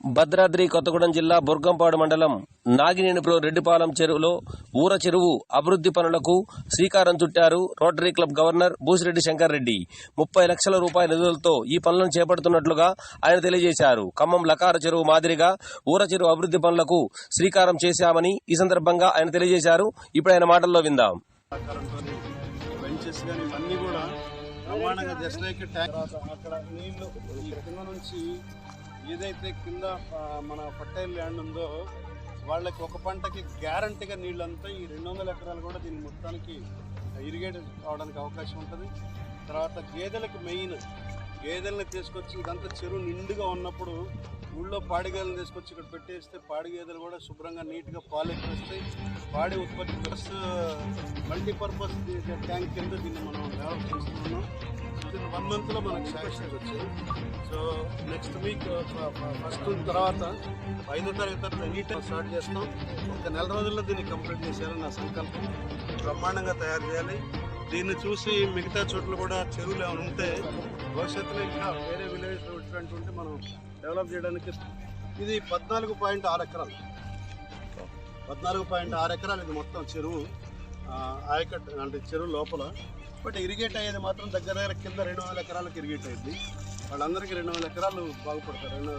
భద్రాద్రి కొత్తగూడెం జిల్లా బుర్గంపాడు మండలం నాగినేనిపురం రెడ్డిపాలెం చెరువులో ఊర చెరువు అభివృద్ధి పనులకు శ్రీకారం చుట్టారు Rotary club governor Busireddy Shankar Reddy ముప్పై లక్షల రూపాయల నిధులతో ఈ పనులను చేపడుతున్నట్లుగా ఆయన తెలియజేశారు. ఖమ్మం లకార చెరువు మాదిరిగా ఊర చెరువు అభివృద్ధి పనులకు శ్రీకారం చేశామని ఈ సందర్భంగా ఆయన తెలియజేశారు. ఇప్పుడు ఆయన మాటల్లో విందాం. ప్రమాణంగా జస్ట్ లైక్ ట్యాంక్ అక్కడ నీళ్ళు ఈ కింద నుంచి ఏదైతే కింద మన ఫర్టైల్ ల్యాండ్ ఉందో వాళ్ళకి ఒక పంటకి గ్యారంటీగా నీళ్ళంతా ఈ రెండు వందల ఎకరాలు కూడా దీని మొత్తానికి ఇరిగేట్ అవడానికి అవకాశం ఉంటుంది. తర్వాత గేదెలకు మెయిన్ గేదెలను తీసుకొచ్చి ఇదంతా చెరువు నిండుగా ఉన్నప్పుడు ఊళ్ళో పాడి గేదెలు తీసుకొచ్చి ఇక్కడ పెట్టేస్తే పాడి గేదెలు కూడా శుభ్రంగా నీట్గా పాలు ఎక్కువ వస్తాయి పాడి ఉత్పత్తి ప్లస్ మల్టీపర్పస్ ట్యాంక్ కింద దీన్ని మనం డెవలప్ చేస్తున్నాం విత్ వన్ మంత్లో మనకు శాంక్షన్ వచ్చింది సో నెక్స్ట్ వీక్ ఫస్ట్ తర్వాత ఐదో తారీఖు తర్వాత నీట్ స్టార్ట్ చేస్తాం. ఒక నెల రోజుల్లో దీన్ని కంప్లీట్ చేసేయాలని నా సంకల్పం. బ్రహ్మాండంగా తయారు చేయాలి. దీన్ని చూసి మిగతా చోట్ల కూడా చెరువులు ఏమైనా ఉంటే భవిష్యత్తులో ఇంకా వేరే విలేజ్ ఇటువంటి ఉంటే మనం డెవలప్ చేయడానికి ఇది పద్నాలుగు పాయింట్ ఆరు ఎకరాలు. పద్నాలుగు పాయింట్ ఆరు ఎకరాలు ఇది మొత్తం చెరువు. ఆయకట్టు అంటే చెరువు లోపల. బట్ ఇరిగేట్ అయ్యేది మాత్రం దగ్గర దగ్గర కింద రెండు వందల ఎకరాలకు ఇరిగేట్ అయింది వాళ్ళందరికీ రెండు వందల ఎకరాలు బాగుపడతారు. రెండు